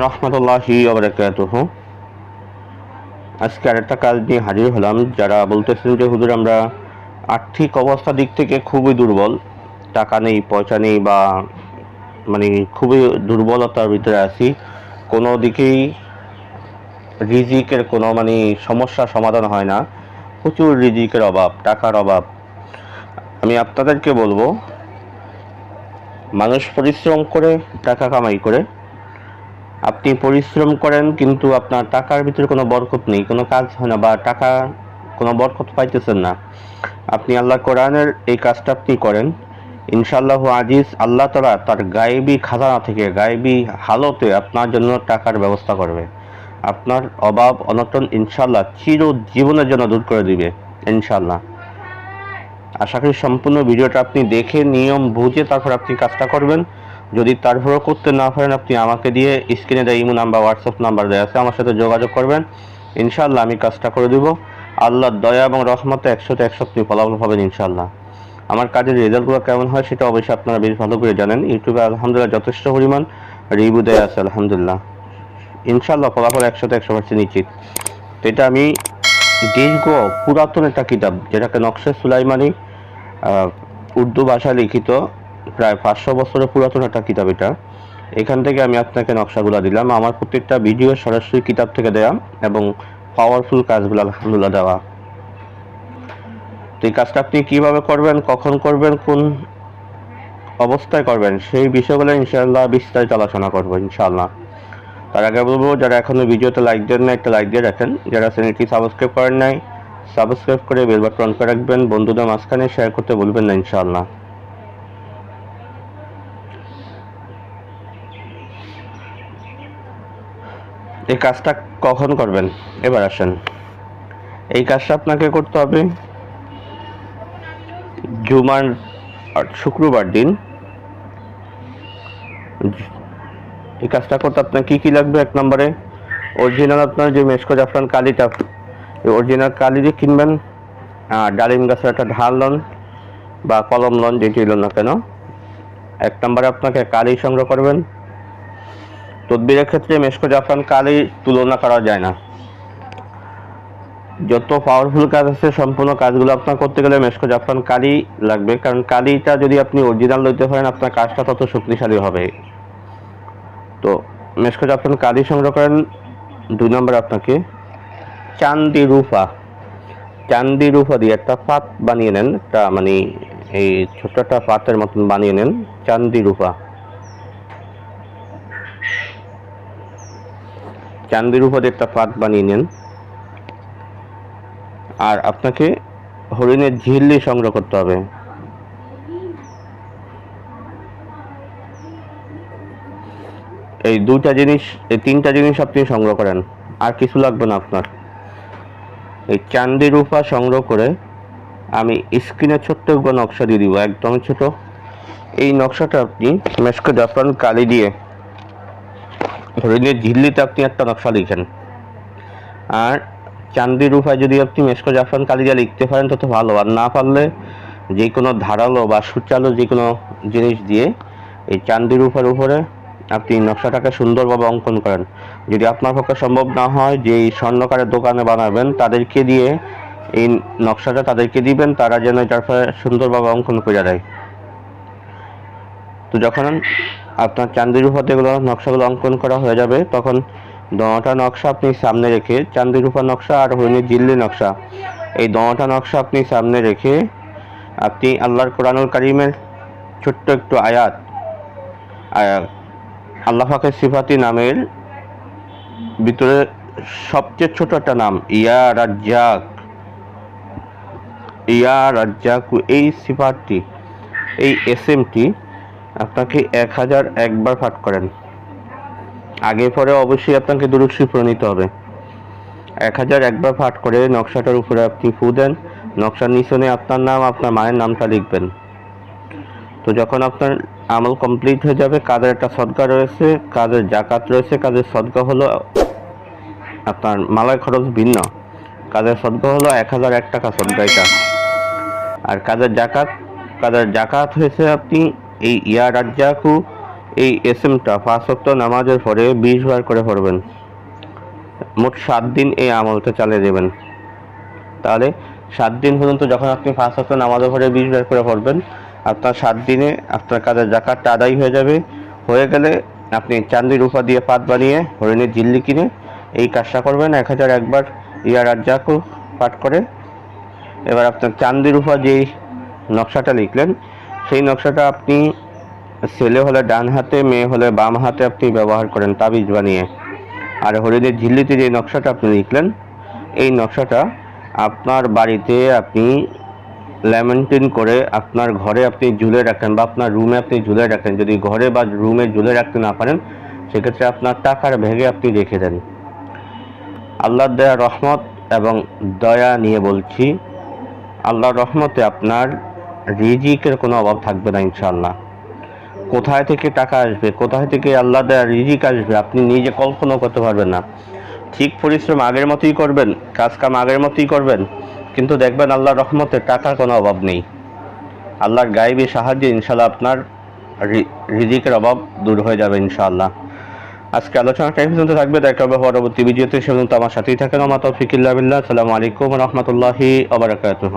রহমতুল্লাহি আজকে আরেকটা কাজ নিয়ে হাজির হলাম, যারা বলতেছেন যে, হুজুর, আমরা আর্থিক অবস্থা দিক থেকে খুবই দুর্বল, টাকা নেই, পয়সা নেই বা মানে খুবই দুর্বলতার ভিতরে আছি। কোনো দিকেই রিজিকের কোনো মানে সমস্যার সমাধান হয় না। প্রচুর রিজিকের অভাব, টাকার অভাব। আমি আপনাদেরকে বলব, মানুষ পরিশ্রম করে টাকা কামাই করে আপনি পরিশ্রম করেন, কিন্তু আপনার টাকার ভিতরে কোনো বরকত নেই, কোনো কাজ হয় না বা টাকা, কোনো বরকত পাইতেছেন না। আপনি আল্লাহ কোরআনের এই কাজটা আপনি করেন। ইনশাআল্লাহ আজিজ, আল্লাহ তালা তার গায়েবী খাজানা থেকে, গায়েবী হালতে আপনার জন্য টাকার ব্যবস্থা করবে। আপনার অভাব, অনটন ইনশাল্লাহ চির জীবনের জন্য দূর করে দিবে ইনশাল্লাহ আশা করি সম্পূর্ণ ভিডিওটা আপনি দেখে, নিয়ম বুঝে তারপর আপনি কাজটা করবেন। যদি তারপরেও করতে না পারেন, আপনি আমাকে দিয়ে স্ক্রিনে দেয় ইমো নাম্বার হোয়াটসঅ্যাপ নাম্বার দেওয়া আছে, আমার সাথে যোগাযোগ করবেন। ইনশাআল্লাহ আমি কাজটা করে দিব। আল্লাহর দয়া এবং রহমতে একশোতে একশো আপনি ফলাফল পাবেন ইনশাআল্লাহ। আমার কাজের রেজাল্টগুলো কেমন হয় সেটা অবশ্যই আপনারা বেশ ভালো করে জানেন। ইউটিউবে আলহামদুলিল্লাহ যথেষ্ট পরিমাণ রিভিউ দেওয়া আছে, আলহামদুলিল্লাহ। ইনশাআল্লাহ ফলাফল একশোতে একশো পার্সেন্ট নিশ্চিত। তো এটা আমি দীর্ঘ পুরাতন একটা কিতাব, যেটাকে নকশে সুলাইমানি উর্দু ভাষায় লিখিত। প্রায় পাঁচশো বছরের পুরাতন একটা কিতাব এটা। এখান থেকে আমি আপনাকে নকশাগুলো দিলাম। আমার প্রত্যেকটা ভিডিও সরাসরি কিতাব থেকে দেওয়া এবং পাওয়ারফুল কাজগুলো আলহামদুলিল্লাহ দেওয়া। তো এই কাজটা আপনি কীভাবে করবেন, কখন করবেন, কোন অবস্থায় করবেন, সেই বিষয়গুলো ইনশাআল্লাহ বিস্তারিত আলোচনা করব ইনশাআল্লাহ। তার আগে বলব, যারা এখনও ভিডিওতে লাইক দেন না একটা লাইক দিয়ে রাখেন। যারা চ্যানেলটি সাবস্ক্রাইব করেন নাই সাবস্ক্রাইব করে বেল বাটন অন করে রাখবেন। বন্ধুদের মাঝখানে শেয়ার করতে বলবেন না ইনশাআল্লাহ। এই কাজটা কখন করবেন? এবার আসেন। এই কাজটা আপনাকে করতে হবে জুমার শুক্রবার দিন। এই কাজটা করতে আপনার কী কী লাগবে এক নম্বরে? অরিজিনাল আপনার যে মেসকো জাফরান কালিটা, এই অরিজিনাল কালি দিয়ে কিনবেন। ডালিম গাছের একটা ঢাল লন বা কলম লন যেটি লন না কেন। এক নম্বরে আপনাকে কালি সংগ্রহ করবেন। তদবিরের ক্ষেত্রে মেসকো জাফরান কালি তুলনা করা যায় না। যত পাওয়ারফুল কাজ আছে, সম্পূর্ণ কাজগুলো আপনার করতে গেলে মেসকো জাফরান কালি লাগবে। কারণ কালিটা যদি আপনি অরিজিনাল লইতে পারেন, আপনার কাজটা তত শক্তিশালী হবে। তো মেসকো জাফরান কালি সংগ্রহ করেন দুই নম্বর আপনাকে। চান্দি রুফা। চান্দি রুফা দিয়ে একটা পাত বানিয়ে নেন। একটা মানে এই ছোট্ট একটা পাতের মতন বানিয়ে নেন চান্দি রুফা। চান্দি রুফা দিয়ে একটা পাত বানিয়ে নেন। আর আপনাকে হরিণের ঝিল্লি সংগ্রহ করতে হবে। এই দুইটা জিনিস, এই তিনটা জিনিস আপনি সংগ্রহ করেন। আর কিছু লাগবে না আপনার। এই চান্দি রূপা সংগ্রহ করে আমি স্ক্রিনে ছোট্ট একবার নকশা দিয়ে দিব, একদম ছোট। এই নকশাটা আপনি মেশকো জাফরান কালি দিয়ে হরিণের ঝিল্লিতে আপনি একটা নকশা লিখেন আর চান্দি রূপায় যদি আপনি মেশকো জাফরান কালি দিয়ে লিখতে পারেন, তত ভালো। আর না পারলে যে কোনো ধারালো বা সুচালো যে কোনো জিনিস দিয়ে এই চান্দি রূপার উপরে আপনি নকশাটাকে সুন্দরভাবে অঙ্কন করেন। যদি আপনার পক্ষে সম্ভব না হয় যে স্বর্ণকারের দোকানে বানাবেন, তাদেরকে দিয়ে এই নকশাটা তাদেরকে দিবেন, তারা যেন এটার ফলে সুন্দরভাবে অঙ্কন করে দেয়। তো যখন আপনার চান্দির নকশাগুলো অঙ্কন করা হয়ে যাবে, তখন দোনোটা নকশা আপনি সামনে রেখে, চান্দির উপর নকশা আর হরিণের জিল্লি নকশা, এই দোনোটা নকশা আপনি সামনে রেখে আপনি আল্লাহর কোরআনুল কারিমের ছোট্ট একটু আয়াত আল্লাহ পাকের সিফাতি নামের ভিতরে সবচেয়ে ছোট একটা নাম, ইয়া রাজ্জাক ইয়া রাজ্জাক, এই সিফাতটি, এই এস এমটি আপনাকে এক হাজার একবার পাঠ করেন। আগে পরে অবশ্যই আপনাকে দুরুৎসি নিতে হবে। এক হাজার একবার পাঠ করে নকশাটার উপরে আপনি ফু দেন, নকশার নিচনে আপনার নাম, আপনার মায়ের নামটা লিখবেন। তো যখন আপনার আমল কমপ্লিট হয়ে যাবে কাদের একটা সদকা রয়েছে কাদের জাকাত রয়েছে কাদের সদকা হলো আপনার মালায় খরচ ভিন্ন। কাদের সদকা হলো এক হাজার এক টাকা সদকা এটা। আর কাদের জাকাত কাদের জাকাত হয়েছে আপনি এই ইয়া রাজ্জাকু এই এসএমটা পাঁচ ওয়াক্ত নামাজের পরে বিশ বার করে পড়বেন। মোট সাত দিন এই আমলটা চালিয়ে দেবেন। তাহলে সাত দিন পর্যন্ত যখন আপনি পাঁচ ওয়াক্ত নামাজের পরে বিশ বার করে পড়বেন, আপনার সাত দিনে আপনার কাজের জাকাতটা আদায় হয়ে যাবে। হয়ে গেলে আপনি চান্দি রূপা দিয়ে পাত বানিয়ে হরিণের জিল্লি কিনে এই কাজটা করবেন। এক হাজার একবার ইয়ার রাজ্জাকু পাঠ করে। এবার আপনার চান্দি রূপা যেই নকশাটা লিখলেন সেই নকশাটা আপনি ছেলে হলে ডান হাতে, মেয়ে হলে বাম হাতে আপনি ব্যবহার করেন তাবিজ বানিয়ে। আর হরিণের ঝিল্লিতে যে নকশাটা আপনি লিখলেন, এই নকশাটা আপনার বাড়িতে আপনি ল্যামেন্টিন করে আপনার ঘরে আপনি ঝুলে রাখেন বা আপনার রুমে আপনি ঝুলে রাখেন। যদি ঘরে বা রুমে ঝুলে রাখতে না পারেন, সেক্ষেত্রে আপনার টাকার ভেগে আপনি রেখে দেন। আল্লাহর দেয়া, রহমত এবং দয়া নিয়ে বলছি, আল্লাহর রহমতে আপনার রিজিকের কোনো অভাব থাকবে না ইনশাল্লাহ কোথায় থেকে টাকা আসবে, কোথায় থেকে আল্লাহ দেয়া রিজিক আসবে, আপনি নিজে কল্পনা করতে পারবেন না। ঠিক পরিশ্রম আগের মতোই করবেন কাজ কাম আগের মতোই করবেন, কিন্তু দেখবেন আল্লাহর রহমতে টাকার কোনো অভাব নেই। আল্লাহর গাইবী সাহায্যে ইনশাল্লাহ আপনার রিজিকের অভাব দূর হয়ে যাবে, ইনশাআল্লাহ। আজকে আলোচনা টাইম পর্যন্ত থাকবে, দেখা হবে পরবর্তী ভিডিওতে, সে পর্যন্ত আমার সাথেই থাকেন আমার তৌফিকুল্লাহ বিল্লাহ। আসসালামু আলাইকুম রহমতুল্লাহি আবরাকাতুহ